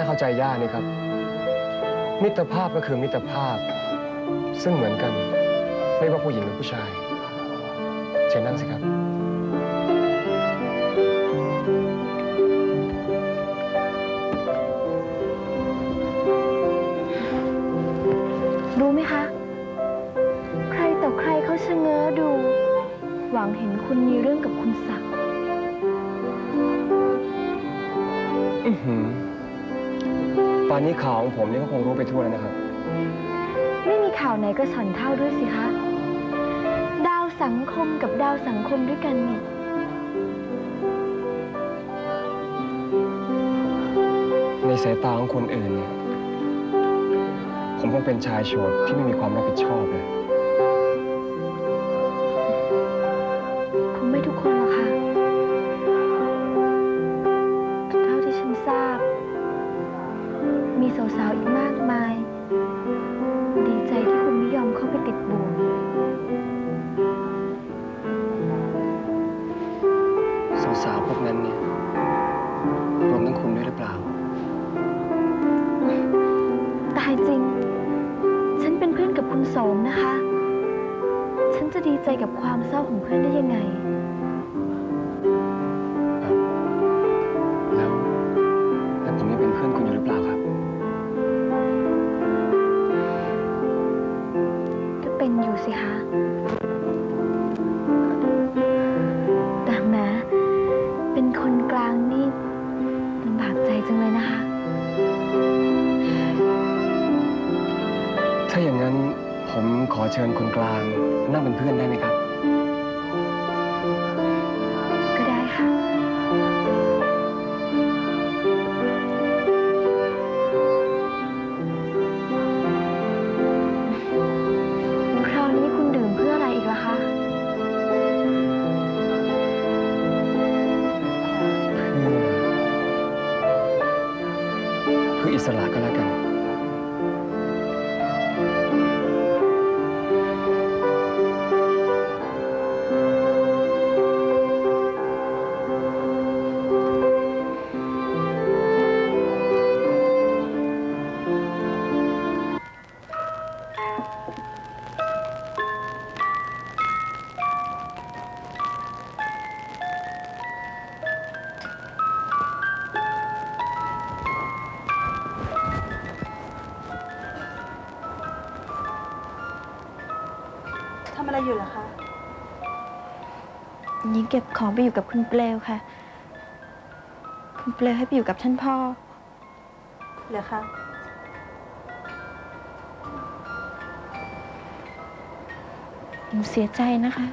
ก็ไม่น่าเข้าใจย่านี่ครับ มิตรภาพก็คือมิตรภาพ ซึ่งเหมือนกัน ไม่ว่าผู้หญิงหรือผู้ชาย เชิญนั่งสิครับรู้ไหมคะ ใครต่อใครเขาชะเง้อดู หวังเห็นคุณมีเรื่องกับคุณศักดิ์ อื้อหือ ป่านนี้ข่าวของผมนี่ก็คงรู้ไปทั่วแล้วนะครับ ไม่มีข่าวไหนกระฉันเท่าด้วยสิคะ ดาวสังคมกับดาวสังคมด้วยกันเนี่ยในสายตาของคนอื่นเนี่ย ผมคงเป็นชายโฉดที่ไม่มีความรับผิดชอบเลย ใจกับความเศร้าของเพื่อนได้ยังไง แล้วแล้วผมยังเป็นเพื่อนคุณอยู่หรือเปล่าครับ ก็เป็นอยู่สิคะ แต่แม้เป็นคนกลางนี่ลำบากใจจังเลยนะคะ ถ้าอย่างนั้น ผมขอเชิญคนกลางนั่งเป็นเพื่อนได้ไหมครับ อะไรอยู่เหรอคะหญิงเก็บของไปอยู่กับคุณเปลวค่ะ คุณเปลวให้ไปอยู่กับท่านพ่อ เหรอคะหนูเสียใจนะคะ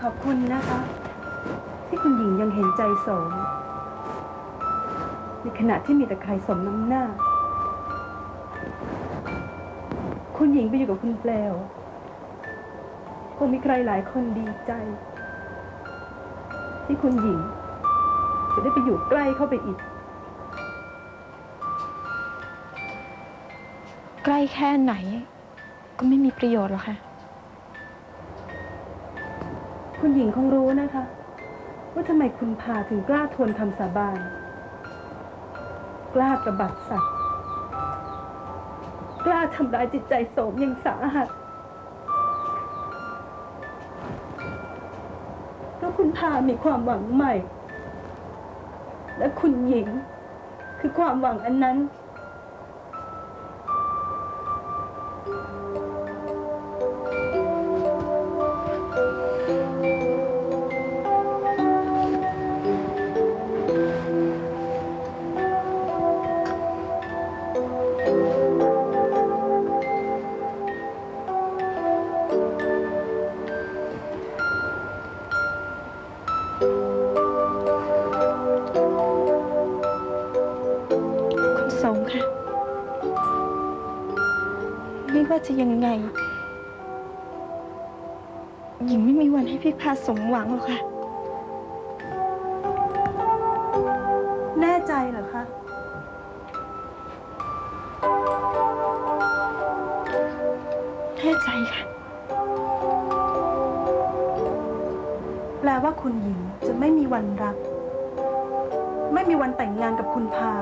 ขอบคุณนะคะ ที่คุณหญิงยังเห็นใจโสม ในขณะที่มีแต่ใครสมน้ำหน้า คุณหญิงไปอยู่กับคุณเปลวคงมีใครหลายคนดีใจ ที่คุณหญิง จะได้ไปอยู่ใกล้เข้าไปอีก ใกล้แค่ไหน ก็ไม่มีประโยชน์หรอกค่ะ คุณหญิงคงรู้นะคะ ว่าทำไมคุณพาถึงกล้าทวนคำสาบาน กล้ากระบัดสัตว์ กล้าทำร้ายจิตใจโสมอย่างสาหัสเพราะคุณพามีความหวังใหม่ และคุณหญิงคือความหวังอันนั้น สมค่ะ ไม่ว่าจะยังไง หญิงไม่มีวันให้พี่พาสมหวังหรอกค่ะ แน่ใจเหรอคะแน่ใจค่ะลว่าคุณหญิงจะไม่มีวันรัก ไม่มีวันแต่งงานกับคุณพา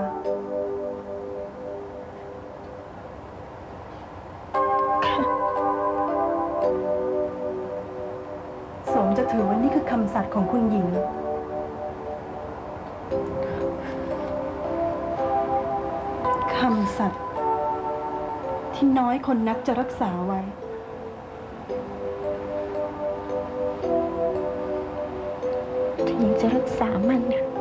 จะถือว่านี่คือคำสัตย์ของคุณหญิง คำสัตย์ที่น้อยคนนักจะรักษาไว้ ถึงหญิงจะรักษามันนะ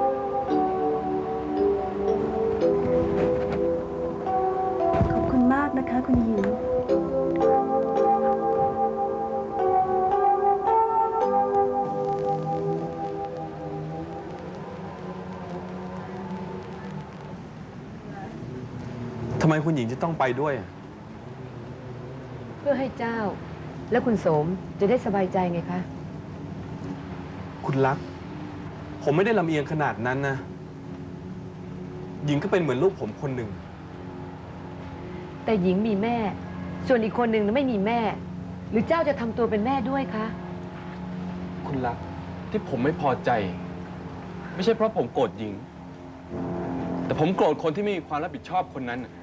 ทำไมคุณหญิงจะต้องไปด้วย เพื่อให้เจ้า และคุณโสมจะได้สบายใจไงคะ คุณรัก ผมไม่ได้ลำเอียงขนาดนั้นนะ หญิงก็เป็นเหมือนลูกผมคนหนึ่ง แต่หญิงมีแม่ ส่วนอีกคนหนึ่งไม่มีแม่ หรือเจ้าจะทำตัวเป็นแม่ด้วยคะ คุณรักที่ผมไม่พอใจ ไม่ใช่เพราะผมโกรธหญิง แต่ผมโกรธคนที่ไม่มีความรับผิดชอบคนนั้นน่ะ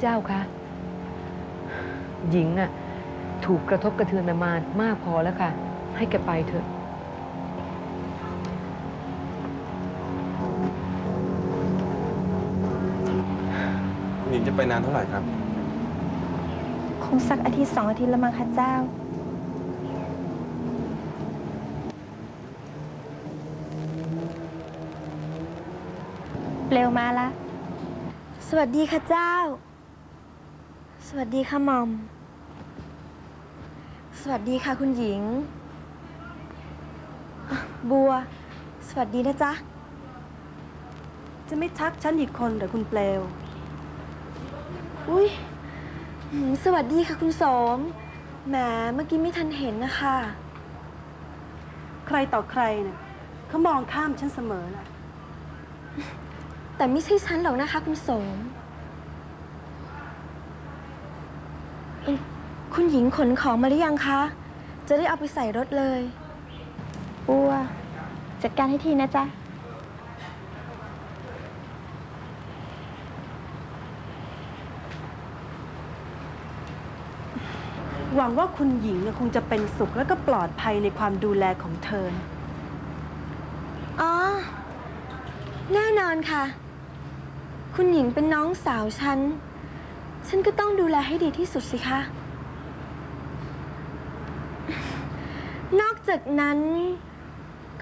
เจ้าคะหญิงอะถูกกระทบกระเทือนมามามากพอแล้วค่ะ ให้แกไปเถอะ คุณหญิงจะไปนานเท่าไหร่ครับ คงสักอาทิตย์สองอาทิตย์ละมั้งคะเจ้า เร็วมาละ สวัสดีค่ะเจ้า สวัสดีค่ะหมอม สวัสดีค่ะคุณหญิงอะบัว สวัสดีนะจ๊ะ จะไม่ทักฉันอีกคนเหรือคุณเปลว อุ้ยหืมสวัสดีค่ะคุณโสม แหม เมื่อกี้ไม่ทันเห็นนะคะ ใครต่อใครเนี่ยเขามองข้ามฉันเสมอแหละแต่ไม่ใช่ฉันหรอกนะคะคุณโสมเอิ่ม คุณหญิงขนของมาหรือยังคะ จะได้เอาไปใส่รถเลยบัวจัดการให้ทีนะจ๊ะ หวังว่าคุณหญิงคงจะเป็นสุขและก็ปลอดภัยในความดูแลของเธอ อ๋อ แน่นอนค่ะ คุณหญิงเป็นน้องสาวฉัน ฉันก็ต้องดูแลให้ดีที่สุดสิคะ นอกจากนั้น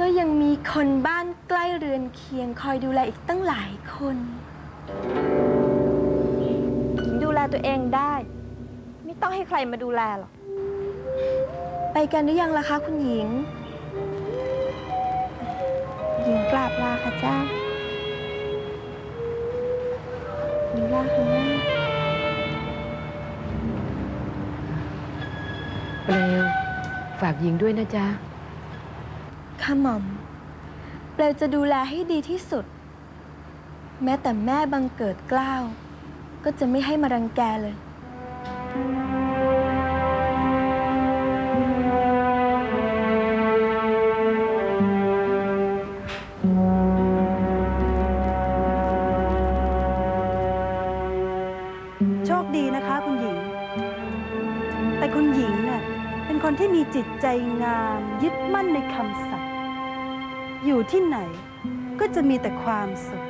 ก็ยังมีคนบ้านใกล้เรือนเคียงคอยดูแลอีกตั้งหลายคนหญิงดูแลตัวเองได้ ไม่ต้องให้ใครมาดูแลหรอก ไปกันหรือยังล่ะคะคุณหญิง หญิงกราบลาค่ะเจ้าหญิงลาค่ะ เปลวฝากหญิงด้วยนะจ๊ะค่ะหม่อม เปลวจะดูแลให้ดีที่สุด แม้แต่แม่บังเกิดกล้าว ก็จะไม่ให้มารังแกเลย มีจิตใจงามยึดมั่นในคำสัตย์อยู่ที่ไหนก็จะมีแต่ความสุข